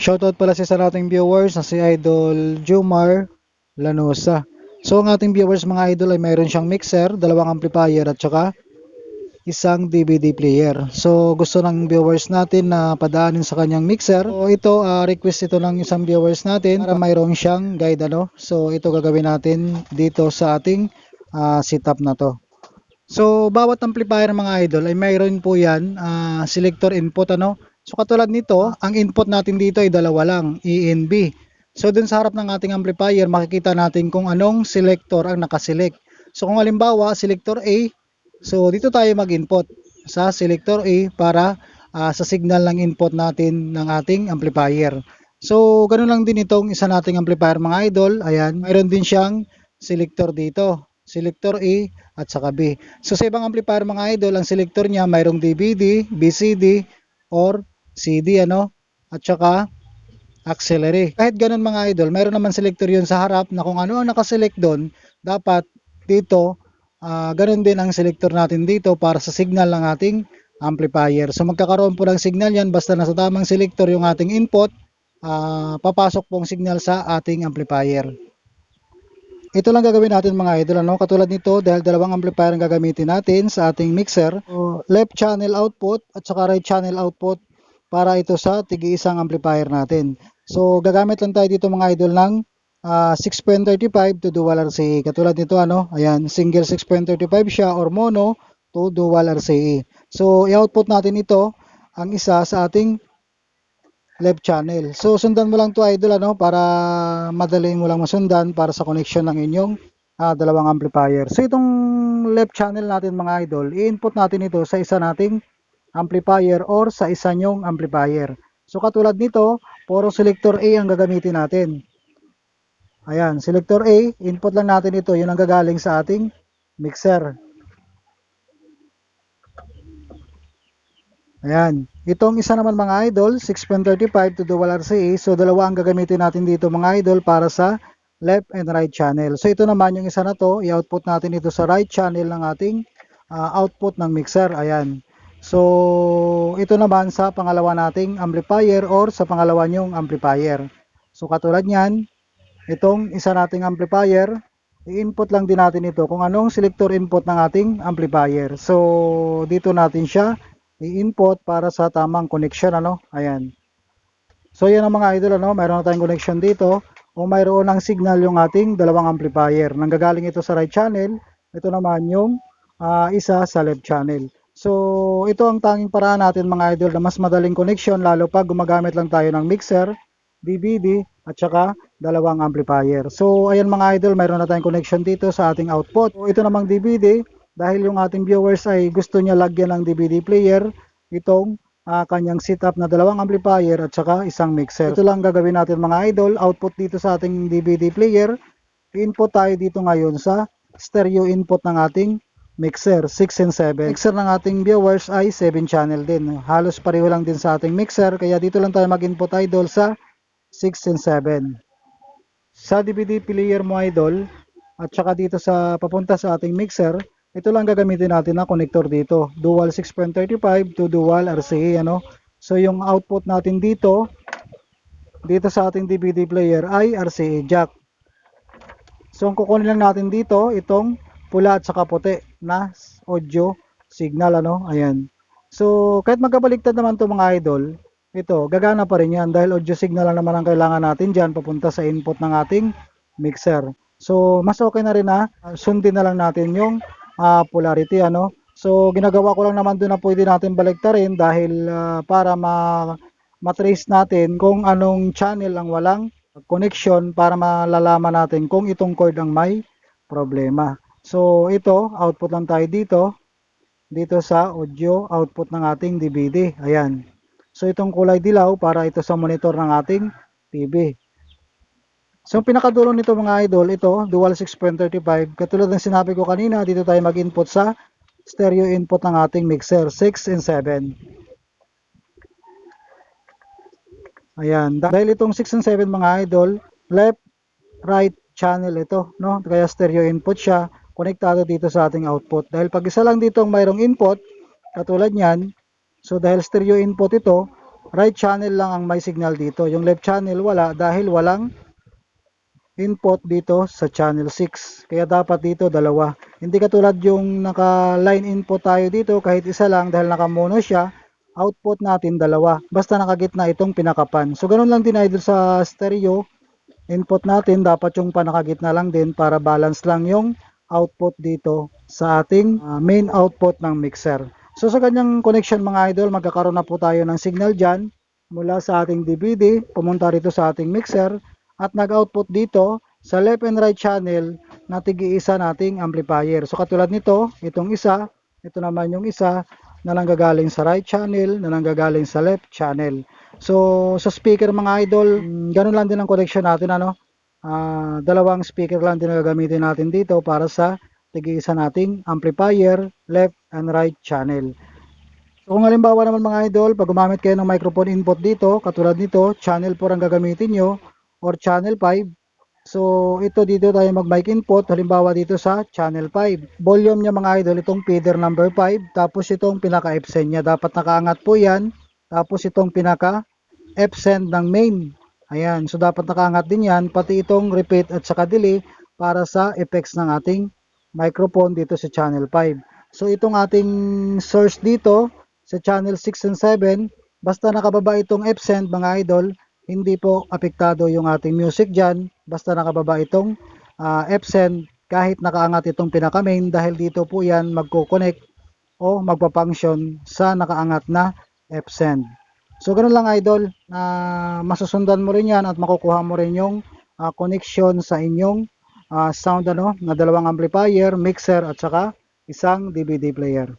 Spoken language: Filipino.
Shoutout pala sa isa nating viewers na si Idol Jumar Lanosa. So ang ating viewers mga idol ay mayroon siyang mixer, dalawang amplifier at saka isang DVD player. So gusto ng viewers natin na padaanin sa kanyang mixer. So ito ah, request ito ng isang viewers natin para mayroon siyang guide ano. So ito gagawin natin dito sa ating ah, setup na to. So bawat amplifier mga idol ay mayroon po yan ah, selector input ano. So katulad nito, ang input natin dito ay dalawa lang, E and B. So dun sa harap ng ating amplifier, makikita natin kung anong selector ang nakaselect. So kung halimbawa, selector A, so dito tayo mag-input sa selector A para ah, sa signal ng input natin ng ating amplifier. So ganun lang din itong isa nating amplifier mga idol. Ayan, mayroon din siyang selector dito. Selector A at saka B. So sa ibang amplifier mga idol, ang selector niya mayroong DVD, BCD, or CD ano, at saka auxiliary. Kahit ganun mga idol, mayroon naman selector yun sa harap na kung ano ang nakaselect doon, dapat dito, ah ganun din ang selector natin dito para sa signal ng ating amplifier. So magkakaroon po ng signal yan basta nasa tamang selector yung ating input, ah, papasok pong signal sa ating amplifier. Ito lang gagawin natin mga idol. Ano? Katulad nito, dahil dalawang amplifier ang gagamitin natin sa ating mixer. So, left channel output at saka right channel output para ito sa tigi-isang amplifier natin. So, gagamit lang tayo dito mga idol ng ah, 6.35 to dual RCA. Katulad nito, ano, ayan, single 6.35 siya or mono to dual RCA. So, i-output natin ito, ang isa sa ating left channel. So, sundan mo lang to idol, ano, para madali mo lang masundan para sa connection ng inyong ah, dalawang amplifier. So, itong left channel natin mga idol, i-input natin ito sa isa nating amplifier or sa isa nyong amplifier. So katulad nito, puro selector A ang gagamitin natin. Ayan, selector A, input lang natin ito, yun ang gagaling sa ating mixer. Ayan, itong isa naman mga idol, 6.35 to dual RCA, so dalawa ang gagamitin natin dito mga idol para sa left and right channel. So ito naman yung isa na to, i-output natin ito sa right channel ng ating ah, output ng mixer. Ayan. So, ito naman sa pangalawa nating amplifier or sa pangalawa nyong amplifier. So, katulad niyan, itong isa nating amplifier, i-input lang din natin ito kung anong selector input ng ating amplifier. So, dito natin siya i-input para sa tamang connection. Ano? Ayan. So, yan ang mga idol. Ano? Mayroon na tayong connection dito o mayroon ng signal yung ating dalawang amplifier. Nanggagaling ito sa right channel. Ito naman yung ah, isa sa left channel. So, ito ang tanging paraan natin mga idol na mas madaling connection lalo pag gumagamit lang tayo ng mixer, DVD, at saka dalawang amplifier. So, ayan mga idol, mayroon na tayong connection dito sa ating output. So, ito namang DVD, dahil yung ating viewers ay gusto niya lagyan ng DVD player, itong ah, kanyang setup na dalawang amplifier at saka isang mixer. Ito lang gagawin natin mga idol, output dito sa ating DVD player, input tayo dito ngayon sa stereo input ng ating mixer 6 and 7. Mixer ng ating viewers ay 7 channel din. Halos pareho lang din sa ating mixer kaya dito lang tayo mag-input idol sa 6 and 7. Sa DVD player mo idol at saka dito sa papunta sa ating mixer, ito lang gagamitin natin na connector dito. Dual 6.35 to dual RCA ano. So yung output natin dito dito sa ating DVD player ay RCA jack. So ang kukunin lang natin dito itong pula at saka puti na audio signal ano ayan so kahit magkabaliktad naman to mga idol ito gagana pa rin yan dahil audio signal lang naman ang kailangan natin dyan papunta sa input ng ating mixer so mas okay na rin na sundin na lang natin yung ah, polarity ano so ginagawa ko lang naman doon na pwede natin baliktarin dahil ah, para ma matrace natin kung anong channel ang walang connection para malalaman natin kung itong cord ang may problema So ito, output lang tayo dito. Dito sa audio output ng ating DVD. Ayan. So itong kulay dilaw para ito sa monitor ng ating TV. So pinakadulo nito mga idol, ito dual 6.35. Katulad ng sinabi ko kanina, dito tayo mag-input sa stereo input ng ating mixer 6 and 7. Ayan, dahil itong 6 and 7 mga idol, left, right channel ito, no? Kaya stereo input siya konektado dito sa ating output. Dahil pag isa lang dito ang mayroong input, katulad niyan, so dahil stereo input ito, right channel lang ang may signal dito. Yung left channel wala dahil walang input dito sa channel 6. Kaya dapat dito dalawa. Hindi katulad yung naka line input tayo dito kahit isa lang dahil naka mono siya, output natin dalawa. Basta nakagitna itong pinakapan. So ganun lang din idol sa stereo. Input natin dapat yung panakagitna lang din para balance lang yung output dito sa ating ah, main output ng mixer. So sa ganyang connection mga idol, magkakaroon na po tayo ng signal dyan mula sa ating DVD, pumunta rito sa ating mixer at nag-output dito sa left and right channel na tigi-isa nating amplifier. So katulad nito, itong isa, ito naman yung isa na nanggagaling sa right channel, na nanggagaling sa left channel. So sa speaker mga idol, mm, ganun lang din ang connection natin ano. Ah, dalawang speaker lang din ang gagamitin natin dito para sa tigi-isa nating amplifier, left and right channel. So kung halimbawa naman mga idol, pag gumamit kayo ng microphone input dito, katulad nito, channel 4 ang gagamitin nyo or channel 5. So ito dito tayo mag mic input, halimbawa dito sa channel 5. Volume niya mga idol, itong feeder number 5, tapos itong pinaka F-send niya. Dapat nakaangat po yan, tapos itong pinaka F-send ng main. Ayan, so dapat nakaangat din yan, pati itong repeat at saka delay para sa effects ng ating microphone dito sa channel 5. So itong ating source dito sa channel 6 and 7, basta nakababa itong F-send mga idol, hindi po apektado yung ating music dyan, basta nakababa itong ah, F-send kahit nakaangat itong pinaka main dahil dito po yan magko-connect o magpa-function sa nakaangat na F-send. So ganun lang idol, na masusundan mo rin yan at makukuha mo rin yung ah, connection sa inyong ah, sound ano, na dalawang amplifier, mixer at saka isang DVD player.